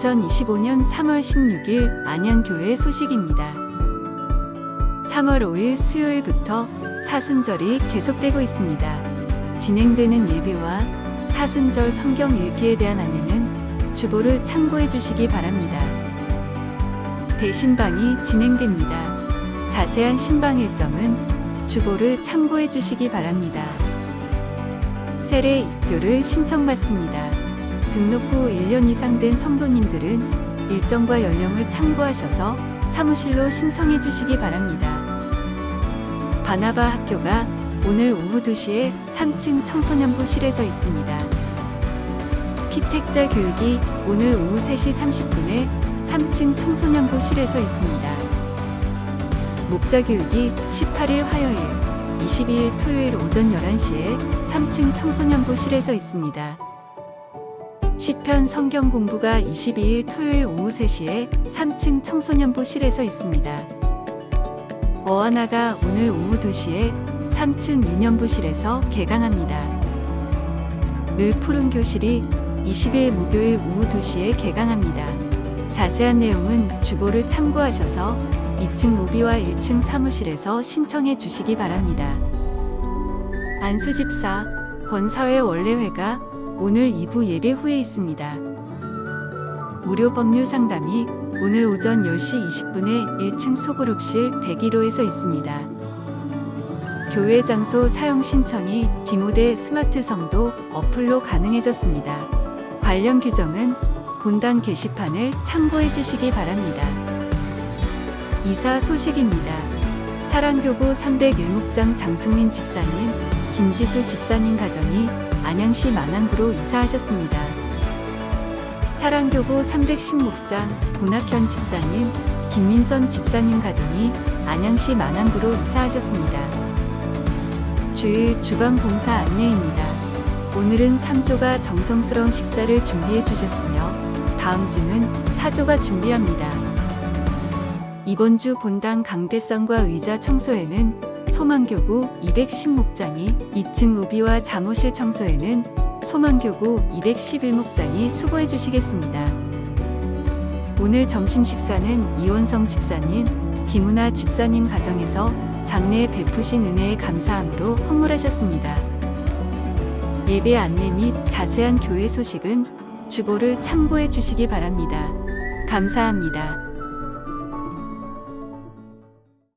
2025년 3월 16일 안양교회 소식입니다. 3월 5일 수요일부터 사순절이 계속되고 있습니다. 진행되는 예배와 사순절 성경 읽기에 대한 안내는 주보를 참고해 주시기 바랍니다. 대신방이 진행됩니다. 자세한 신방 일정은 주보를 참고해 주시기 바랍니다. 세례 입교를 신청받습니다. 등록 후 1년 이상 된 성도님들은 일정과 연령을 참고하셔서 사무실로 신청해 주시기 바랍니다. 바나바 학교가 오늘 오후 2시에 3층 청소년부실에서 있습니다. 피택자 교육이 오늘 오후 3시 30분에 3층 청소년부실에서 있습니다. 목자 교육이 18일 화요일, 22일 토요일 오전 11시에 3층 청소년부실에서 있습니다. 시편 성경 공부가 22일 토요일 오후 3시에 3층 청소년부실에서 있습니다. 어하나가 오늘 오후 2시에 3층 유년부실에서 개강합니다. 늘 푸른 교실이 20일 목요일 오후 2시에 개강합니다. 자세한 내용은 주보를 참고하셔서 2층 로비와 1층 사무실에서 신청해 주시기 바랍니다. 안수집사 권사회 원래회가 오늘 2부 예배 후에 있습니다. 무료 법률 상담이 오늘 오전 10시 20분에 1층 소그룹실 101호에서 있습니다. 교회 장소 사용 신청이 디모데 스마트 성도 어플로 가능해졌습니다. 관련 규정은 본당 게시판을 참고해 주시기 바랍니다. 이사 소식입니다. 사랑교구 301목장 장승민 집사님, 김지수 집사님 가정이 안양시 만안구로 이사하셨습니다. 사랑교구 310목장 고낙현 집사님, 김민선 집사님 가정이 안양시 만안구로 이사하셨습니다. 주일 주방 봉사 안내입니다. 오늘은 3조가 정성스러운 식사를 준비해 주셨으며 다음 주는 4조가 준비합니다. 이번 주 본당 강대상과 의자 청소에는 소망교구 210목장이 2층 로비와 잠옷실 청소에는 소망교구 211목장이 수고해 주시겠습니다. 오늘 점심 식사는 이원성 집사님, 김은아 집사님 가정에서 장래에 베푸신 은혜에 감사함으로 헌물하셨습니다. 예배 안내 및 자세한 교회 소식은 주보를 참고해 주시기 바랍니다. 감사합니다.